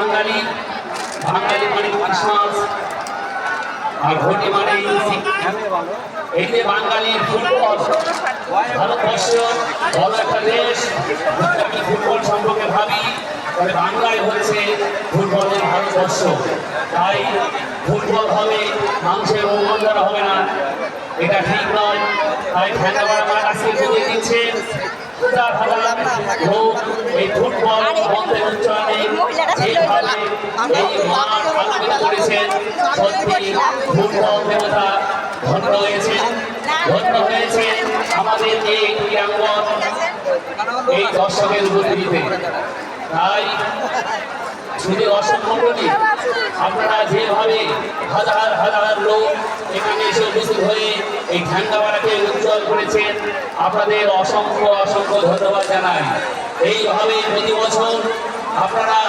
বাঙালি বাঙালি মানে ক্রিসমাস আর ঘটি মানে এই যে বাঙালির ফুটবল ভারতবর্ষ বড় একটা দেশ ফুটবল সম্পর্কে ভাবি? তবে বাংলায় হচ্ছে ফুটবলের ভারতবর্ষ। তাই ফুটবল হবে মানুষের মঙ্গল হবে না। এটা ঠিক নয়। তাই খেলাবার মাঠ আজকে বুঝিয়ে দিচ্ছেন। এই ফুটবল বন্ধের উচ্চারণে যেভাবে আপনারা যেভাবে হাজার হাজার লোক এখানে এসে উপস্থিত হয়ে এই ঝান্ডাবাড়াকে উজ্জ্বল করেছেন আপনাদের অসংখ্য অসংখ্য ধন্যবাদ জানাই এইভাবে প্রতি বছর আপনারা